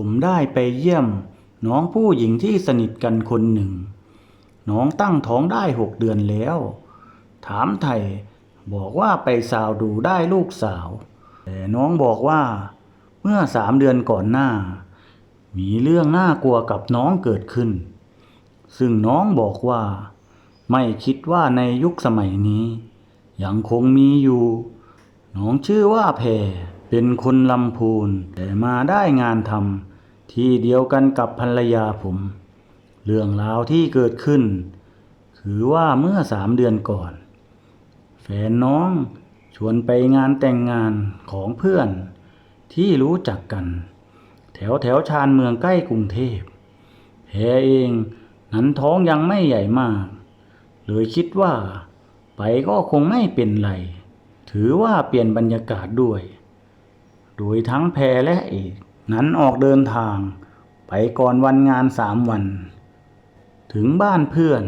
ผมได้ไปเยี่ยม น้องผู้หญิงที่สนิทกันคนหนึ่ง น้องตั้งท้องได้หกเดือนแล้ว ถามไทยบอกว่าไปสาวดูได้ลูกสาว แต่น้องบอกว่า เมื่อสามเดือนก่อนหน้า มีเรื่องน่ากลัวกับน้องเกิดขึ้น ซึ่งน้องบอกว่า ไม่คิดว่าในยุคสมัยนี้ ยังคงมีอยู่ น้องชื่อว่าแพร เป็นคนลำพูนแต่มาได้งานทำที่เดียวกันกับภรรยาผม เรื่องราวที่เกิดขึ้น คือว่าเมื่อสามเดือนก่อน แฟนน้องชวนไปงานแต่งงานของเพื่อนที่รู้จักกัน แถวแถวชานเมืองใกล้กรุงเทพแพเองนั้นท้องยังไม่ใหญ่มาก เลยคิดว่า ไปก็คงไม่เป็นไร ถือว่าเปลี่ยนบรรยากาศด้วย โดยทั้งแพรและเอกนั้นออกเดินทาง ไปก่อนวันงานสามวัน ถึงบ้านเพื่อน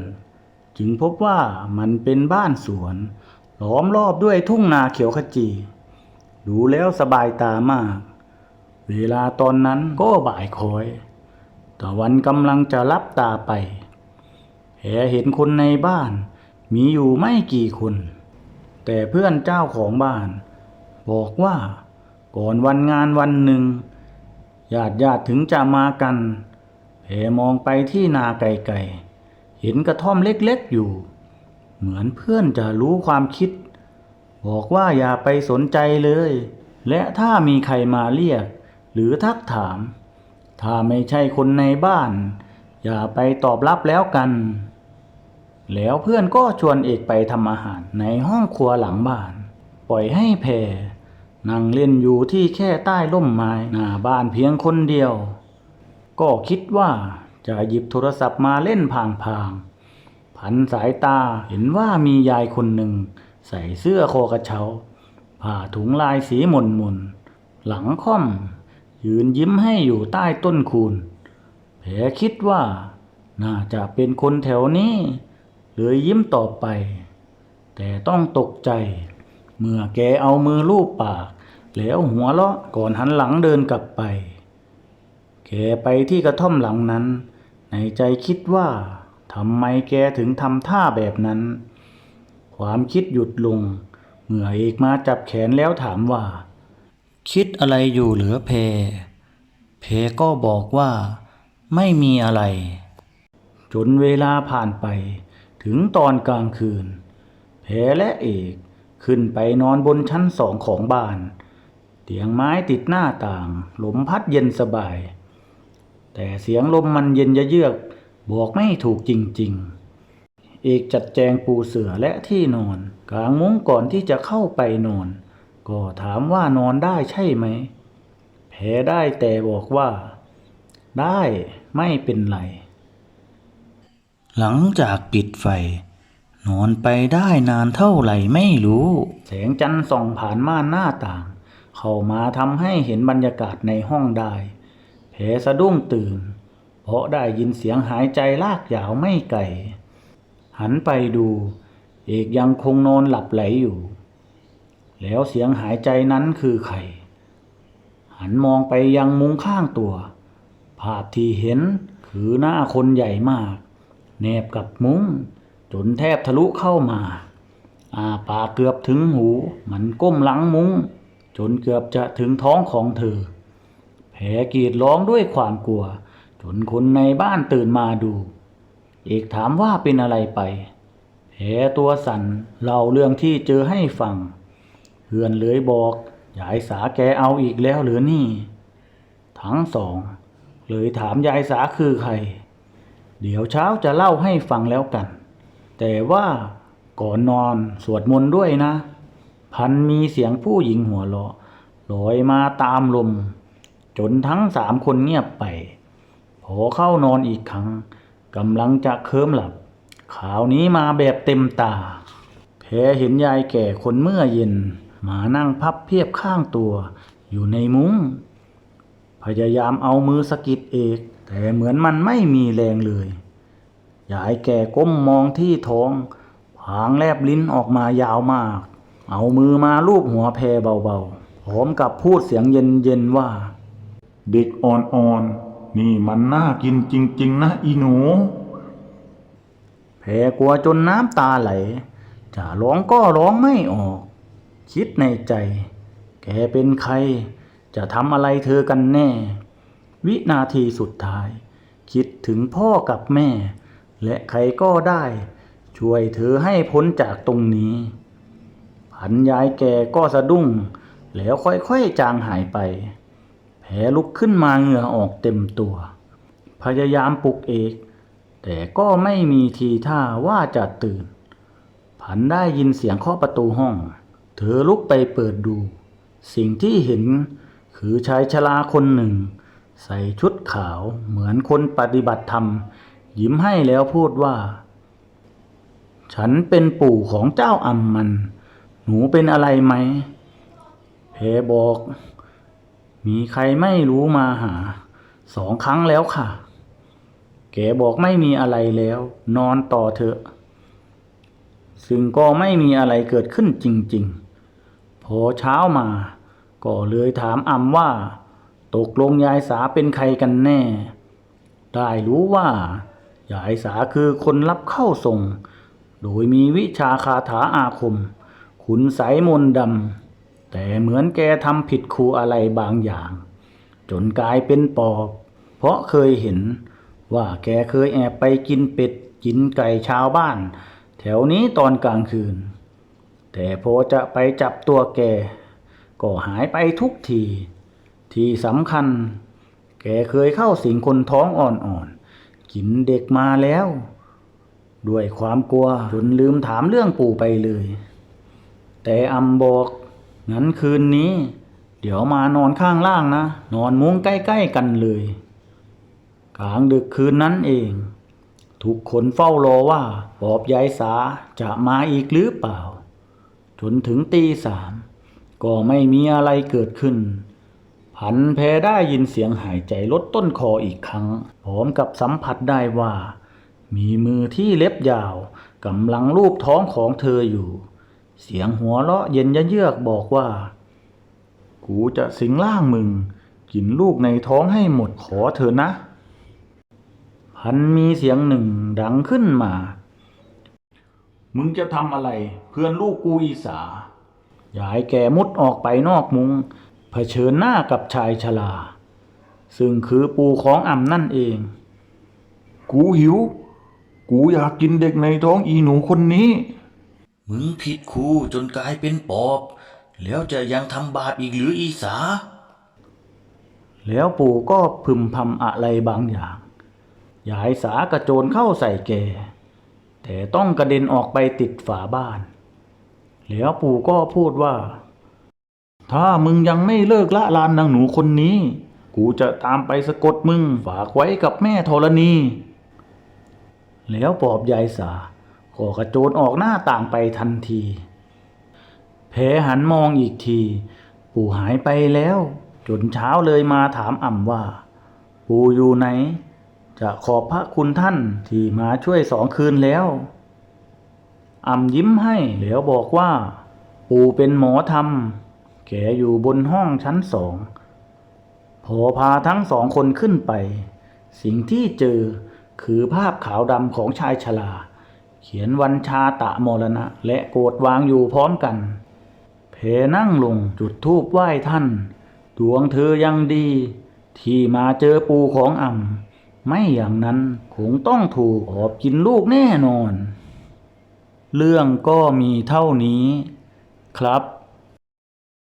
จึงพบว่ามันเป็นบ้านสวนล้อมรอบด้วยทุ่งนาเขียวขจี ดูแล้วสบายตามาก เวลาตอนนั้นก็บ่ายคอยตะวันกำลังจะลับตาไปแหเห็นคนในบ้าน มีอยู่ไม่กี่คน แต่เพื่อนเจ้าของบ้าน บอกว่า ก่อนวันงานวันหนึ่งญาติญาติถึงจะมากันแผมองไปที่นาไกลๆเห็นกระท่อมเล็กๆอยู่ เหมือนเพื่อนจะรู้ความคิด บอกว่าอย่าไปสนใจเลย และถ้ามีใครมาเรียก หรือทักถาม ถ้าไม่ใช่คนในบ้าน อย่าไปตอบรับแล้วกัน แล้วเพื่อนก็ชวนเอกไปทำอาหารในห้องครัวหลังบ้าน ปล่อยให้แพร นั่งเล่นอยู่ที่แค่ใต้ร่มไม้หน้าบ้านเพียงคนเดียว ก็คิดว่าจะหยิบโทรศัพท์มาเล่นพางๆพันสายตาเห็นว่ามียายคนหนึ่ง ใส่เสื้อคอกระเช้าผ้าถุงลายสีหม่นมนหลังค่อม ยืนยิ้มให้อยู่ใต้ต้นคูนแผลคิดว่า น่าจะเป็นคนแถวนี้ เลยยิ้มต่อไป แต่ต้องตกใจ เมื่อแกเอามือลูบปาก แล้วหัวเราะก่อนหันหลังเดินกลับไป แกไปที่กระท่อมหลังนั้น ในใจคิดว่าทำไมแกถึงทำท่าแบบนั้น ความคิดหยุดลง เมื่อเอกมาจับแขนแล้วถามว่า คิดอะไรอยู่เหรือเพ เพก็บอกว่าไม่มีอะไร จนเวลาผ่านไป ถึงตอนกลางคืน เพและเอก ขึ้นไปนอนบนชั้นสองของบ้าน เตียงไม้ติดหน้าต่าง ลมพัดเย็นสบาย แต่เสียงลมมันเย็นยะเยือกบอกไม่ถูกจริงๆ เอกจัดแจงปูเสื่อและที่นอน กลางมุ้งก่อนที่จะเข้าไปนอน ก็ถามว่านอนได้ใช่ไหมแผลได้แต่บอกว่า ได้ไม่เป็นไร หลังจากปิดไฟ นอนไปได้นานเท่าไหร่ไม่รู้ แสงจันทร์ส่องผ่านม่านหน้าต่าง เข้ามาทำให้เห็นบรรยากาศในห้องได้แผลสะดุ้งตื่น เพราะได้ยินเสียงหายใจลากยาวไม่ไกลหันไปดู เอกยังคงนอนหลับไหลอยู่ แล้วเสียงหายใจนั้นคือใครหันมองไปยังมุงข้างตัว ภาพที่เห็นคือหน้าคนใหญ่มาก แนบกับมุ้ง จนแทบทะลุเข้ามาอาปากเกือบถึงหู มันก้มหลังมุ้ง จนเกือบจะถึงท้องของเธอ แผลกรีดร้องด้วยความกลัว จนคนในบ้านตื่นมาดู เอกถามว่าเป็นอะไรไปแผลตัวสั่นเล่าเรื่องที่เจอให้ฟังเพื่อนเลยบอกยายสาแกเอาอีกแล้วหรือนี่ ทั้งสอง เลยถามยายสาคือใคร เดี๋ยวเช้าจะเล่าให้ฟังแล้วกัน แต่ว่าก่อนนอนสวดมนต์ด้วยนะ พันมีเสียงผู้หญิงหัวเราะลอยมาตามลม จนทั้งสามคนเงียบไป พอเข้านอนอีกครั้งกำลังจะเคลิ้มหลับข่าวนี้มาแบบเต็มตา แพเห็นยายแก่คนเมื่อเย็น มานั่งพับเพียบข้างตัว อยู่ในมุง้ง พยายามเอามือสะกิดเอก แต่เหมือนมันไม่มีแรงเลย ยายแก่ก้มมองที่ท้องผางแลบลิ้นออกมายาวมาก เอามือมาลูบหัวแพรเบาๆพร้อมกับพูดเสียงเย็นๆว่า เด็กอ่อนๆ นี่มันน่ากินจริง ๆ นะอีหนู แพ้กลัวจนน้ำตาไหล จะร้องก็ร้องไม่ออก คิดในใจ แกเป็นใคร จะทำอะไรเธอกันแน่ วินาทีสุดท้าย คิดถึงพ่อกับแม่ และใครก็ได้ ช่วยเธอให้พ้นจากตรงนี้ ผันยายแกก็สะดุ้ง แล้วค่อยๆจางหายไป แผลลุกขึ้นมาเหงื่อออกเต็มตัว พยายามปลุกเอก แต่ก็ไม่มีทีท่าว่าจะตื่น ผันได้ยินเสียงเคาะประตูห้อง เธอลุกไปเปิดดู สิ่งที่เห็นคือชายชราคนหนึ่ง ใส่ชุดขาวเหมือนคนปฏิบัติธรรม ยิ้มให้แล้วพูดว่า ฉันเป็นปู่ของเจ้าอัมมัน หนูเป็นอะไรไหมเพบอก มีใครไม่รู้มาหา สองครั้งแล้วค่ะ แกบอกไม่มีอะไรแล้ว นอนต่อเถอะ ซึ่งก็ไม่มีอะไรเกิดขึ้นจริง ๆ พอเช้ามา ก็เลยถามอำว่า ตกลงยายสาเป็นใครกันแน่ได้รู้ว่า ยายสาคือคนรับเข้าส่งโดยมีวิชาคาถาอาคม ขุนสายมนดำ แต่เหมือนแกทำผิดครูอะไรบางอย่าง จนกลายเป็นปอบ เพราะเคยเห็นว่าแกเคยแอบไปกินเป็ด กินไก่ชาวบ้าน แถวนี้ตอนกลางคืน แต่พอจะไปจับตัวแก ก็หายไปทุกที ที่สำคัญ แกเคยเข้าสิงคนท้องอ่อนๆ กินเด็กมาแล้ว ด้วยความกลัวจนลืมถามเรื่องปู่ไปเลย แต่อำบอกงั้นคืนนี้ เดี๋ยวมานอนข้างล่างนะ นอนมุ้งใกล้ๆกันเลย กลางดึกคืนนั้นเอง ทุกคนเฝ้ารอว่าปอบยายสาจะมาอีกหรือเปล่า จนถึงตีสามก็ไม่มีอะไรเกิดขึ้น ผันแพได้ยินเสียงหายใจลดต้นคออีกครั้ง พร้อมกับสัมผัสได้ว่า มีมือที่เล็บยาวกำลังลูบท้องของเธออยู่ เสียงหัวเราะเย็นยะเยือกบอกว่า กูจะสิงร่างมึง กินลูกในท้องให้หมดขอเถอนะ พันมีเสียงหนึ่งดังขึ้นมา มึงจะทำอะไร เพื่อนลูกกูอีสายายแกมุดออกไปนอกมุง เผชิญหน้ากับชายชรา ซึ่งคือปู่ของอ่ำนั่นเอง กูหิว กูอยากกินเด็กในท้องอีหนูคนนี้ มึงผิดครูจนกลายเป็นปอบ แล้วจะยังทำบาปอีกหรืออีสา แล้วปู่ก็พึมพำอะไรบางอย่าง ยายสากระโจนเข้าใส่แก แต่ต้องกระเด็นออกไปติดฝาบ้าน แล้วปู่ก็พูดว่า ถ้ามึงยังไม่เลิกละลานนางหนูคนนี้ กูจะตามไปสะกดมึงฝากไว้กับแม่ธรณี แล้วปอบยายสาก็กระโจนออกหน้าต่างไปทันที แผลหันมองอีกที ปู่หายไปแล้ว จนเช้าเลยมาถามอ่ำว่า ปู่อยู่ไหน จะขอบพระคุณท่านที่มาช่วยสองคืนแล้วอ่ำยิ้มให้แล้วบอกว่า ปู่เป็นหมอธรรม แกอยู่บนห้องชั้นสอง พอพาทั้งสองคนขึ้นไป สิ่งที่เจอคือภาพขาวดำของชายชรา เขียนวันชาตะมรณะ และโกรธวางอยู่พร้อมกัน เพนั่งลงจุดธูปไหว้ท่าน ดวงเธอยังดี ที่มาเจอปูของอ่ำไม่อย่างนั้นคงต้องถูกออบกินลูกแน่นอน เรื่องก็มีเท่านี้ ครับ